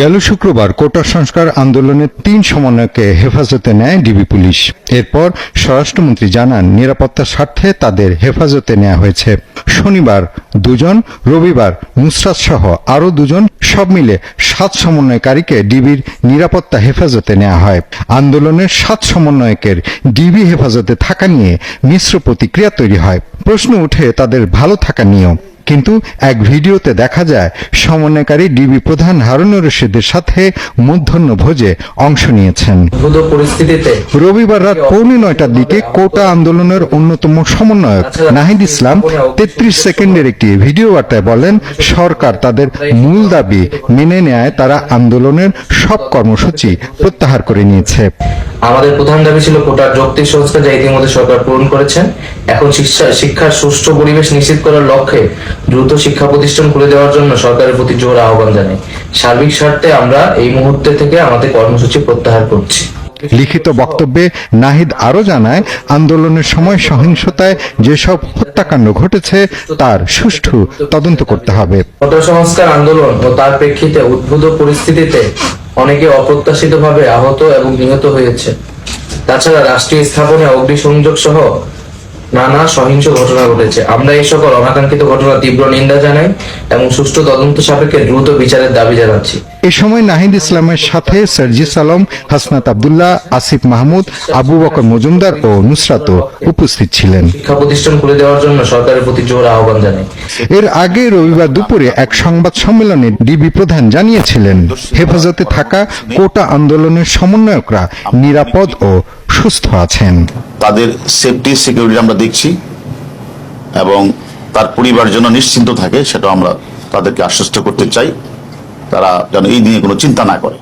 গেল শুক্রবার কোটা সংস্কার আন্দোলনের তিন সমন্বয়কে হেফাজতে নেয় ডিবি পুলিশ। এরপর স্বরাষ্ট্রমন্ত্রী জানান নিরাপত্তার স্বার্থে তাদের হেফাজতে নেওয়া হয়েছে। শনিবার দুজন, রবিবার নুসরাত সহ আরও দুজন, সব মিলে সাত সমন্বয়কারীকে ডিবির নিরাপত্তা হেফাজতে নেওয়া হয়। আন্দোলনের সাত সমন্বয়কের ডিবি হেফাজতে থাকা নিয়ে মিশ্র প্রতিক্রিয়া তৈরি হয়। প্রশ্ন উঠে তাদের ভালো থাকা নিয়েও। কিন্তু এক ভিডিওতে দেখা যায় সমন্বয়কারী ডিবি প্রধান হারুনুর রশিদের সাথে মধ্যাহ্ন ভোজে অংশ নিয়েছেন। রবিবার রাত পৌনে নয়টার দিকে কোটা আন্দোলনের অন্যতম সমন্বয়ক নাহিদ ইসলাম তেত্রিশ সেকেন্ডের একটি ভিডিও বার্তায় বলেন সরকার তাদের মূল দাবি মেনে নেয় তারা আন্দোলনের সব কর্মসূচি প্রত্যাহার করে নিয়েছে। আমাদের প্রধান দাবি ছিল কোটার যৌক্তিক সংস্কার যা ইতিমধ্যে সরকার পূরণ করেছেন এখন শিক্ষা- শিক্ষার সুষ্ঠু পরিবেশ নিশ্চিত করার লক্ষ্যে দ্রুত শিক্ষা প্রতিষ্ঠান খুলে দেওয়ার জন্য সরকারের প্রতি জোর আহ্বান জানাই। সার্বিক স্বার্থে আমরা এই মুহূর্তে থেকে আমাদের কর্মসূচি প্রত্যাহার করছি। লিখিত বক্তব্যে নাহিদ আরও জানায় আন্দোলনের সময় সহিংসতায় যেসব হত্যাকাণ্ড ঘটেছে তার সুষ্ঠু তদন্ত করতে হবে। সংস্কার আন্দোলন ও তার প্রেক্ষিতে উদ্ভূত পরিস্থিতিতে অনেকে অপ্রত্যাশিতভাবে আহত এবং নিহত হয়েছে। তাছাড়া রাষ্ট্রীয় স্থাপনে অগ্নিসংযোগ সহ নানা সহিংস ঘটনা ঘটেছে। আমরা এই সকল অনাকাঙ্ক্ষিত ঘটনা তীব্র নিন্দা জানাই এবং সুষ্ঠু তদন্ত সাপেক্ষে দ্রুত বিচারের দাবি জানাচ্ছি। এ সময় নাহিদ ইসলামের সাথে সার্জিস আলম হাসনাত আবদুল্লাহ আসিফ মাহমুদ আবু বকর মজুমদার ও নুসরাতও উপস্থিত ছিলেন। প্রতিষ্ঠান খুলে দেওয়ার জন্য সরকারের প্রতি জোর আহ্বান জানাই। এর আগে রবিবার দুপুরে এক সংবাদ সম্মেলনে ডিবি প্রধান জানিয়েছিলেন হেফাজতে থাকা কোটা আন্দোলনের সমন্বয়করা নিরাপদ ও সুস্থ আছেন। তাদের সেফটি সিকিউরিটি আমরা দেখছি এবং তার পরিবার যেন নিশ্চিন্ত থাকে সেটা আমরা তাদেরকে আশ্বস্ত করতে চাই। তারা যেন এই নিয়ে কোনো চিন্তা না করে।